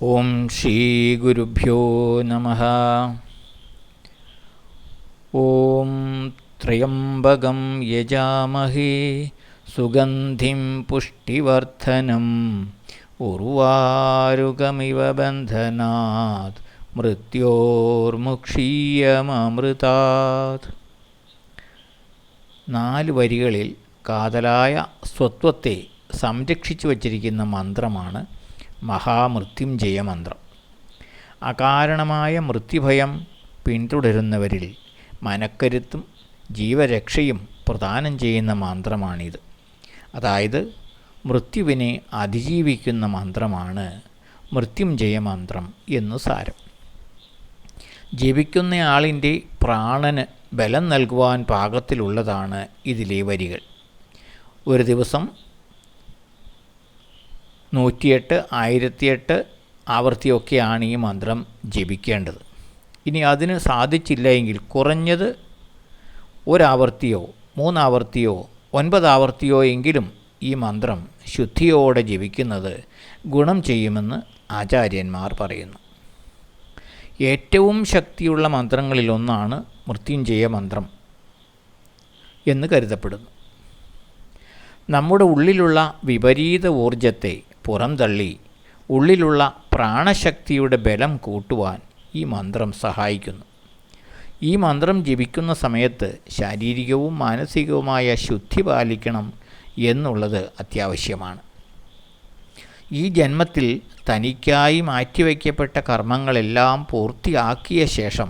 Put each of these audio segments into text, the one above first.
ഓം ശ്രീ ഗുരുഭ്യോ നമ. ഓം ത്രയംബകം യജാമഹേ സുഗന്ധിം പുഷ്ടിവർദ്ധനം ഉർവാരുകമിവ ബന്ധനാത് മൃത്യോർമുക്ഷീയമൃതാത് നാല് വരികളിൽ കാതലായ സ്വത്വത്തെ സംരക്ഷിച്ചു വച്ചിരിക്കുന്ന മന്ത്രമാണ് മഹാമൃത്യുഞ്ജയ മന്ത്രം അകാരണമായ മൃത്യുഭയം പിന്തുടരുന്നവരിൽ മനക്കരുത്തും ജീവരക്ഷയും പ്രദാനം ചെയ്യുന്ന മന്ത്രമാണിത്. അതായത് മൃത്യുവിനെ അതിജീവിക്കുന്ന മന്ത്രമാണ് മൃത്യുഞ്ജയ മന്ത്രം എന്നു സാരം. ജപിക്കുന്നയാളിന്റെ പ്രാണന് ബലം നൽകുവാൻ പാകത്തിലുള്ളതാണ് ഇതിലെ വരികൾ. ഒരു ദിവസം നൂറ്റിയെട്ട് ആയിരത്തിയെട്ട് ആവർത്തിയൊക്കെയാണ് ഈ മന്ത്രം ജപിക്കേണ്ടത്. ഇനി അതിന് സാധിച്ചില്ല എങ്കിൽ കുറഞ്ഞത് ഒരാവർത്തിയോ മൂന്നാവർത്തിയോ ഒൻപതാവർത്തിയോ എങ്കിലും ഈ മന്ത്രം ശുദ്ധിയോടെ ജപിക്കുന്നത് ഗുണം ചെയ്യുമെന്ന് ആചാര്യന്മാർ പറയുന്നു. ഏറ്റവും ശക്തിയുള്ള മന്ത്രങ്ങളിലൊന്നാണ് മൃത്യുഞ്ജയ മന്ത്രം എന്ന് കരുതപ്പെടുന്നു. നമ്മുടെ ഉള്ളിലുള്ള വിപരീത ഊർജത്തെ പുറംതള്ളി. ഉള്ളിലുള്ള പ്രാണശക്തിയുടെ ബലം കൂട്ടുവാൻ ഈ മന്ത്രം സഹായിക്കുന്നു. ഈ മന്ത്രം ജപിക്കുന്ന സമയത്ത് ശാരീരികവും മാനസികവുമായ ശുദ്ധി പാലിക്കണം എന്നുള്ളത് അത്യാവശ്യമാണ്. ഈ ജന്മത്തിൽ തനിക്കായി മാറ്റിവയ്ക്കപ്പെട്ട കർമ്മങ്ങളെല്ലാം പൂർത്തിയാക്കിയ ശേഷം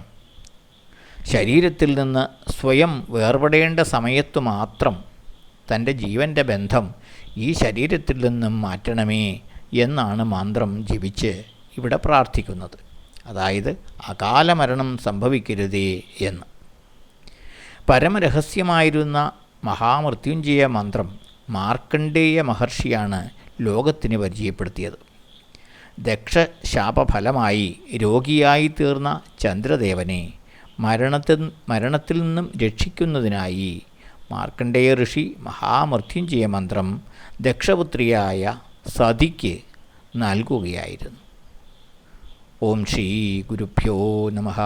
ശരീരത്തിൽ നിന്ന് സ്വയം വേർപെടേണ്ട സമയത്തു മാത്രം തന്റെ ജീവന്റെ ബന്ധം ഈ ശരീരത്തിൽ നിന്നും മാറ്റണമേ എന്നാണ് മന്ത്രം ജപിച്ച് ഇവിടെ പ്രാർത്ഥിക്കുന്നത്. അതായത് അകാല മരണം സംഭവിക്കരുതേ എന്ന്. പരമരഹസ്യമായിരുന്ന മഹാമൃത്യുഞ്ജയ മന്ത്രം മാർക്കണ്ഡേയ മഹർഷിയാണ് ലോകത്തിന് പരിചയപ്പെടുത്തിയത്. ദക്ഷശാപഫലമായി രോഗിയായി തീർന്ന ചന്ദ്രദേവനെ മരണത്തിൽ മരണത്തിൽ നിന്നും രക്ഷിക്കുന്നതിനായി മാർക്കണ്ഡേയ ഋഷി മഹാമൃത്യുഞ്ജയ മന്ത്രം ദക്ഷപുത്രിയായ സതിക്ക് നൽകുകയായിരുന്നു. ഓം ശ്രീ ഗുരുഭ്യോ നമഃ.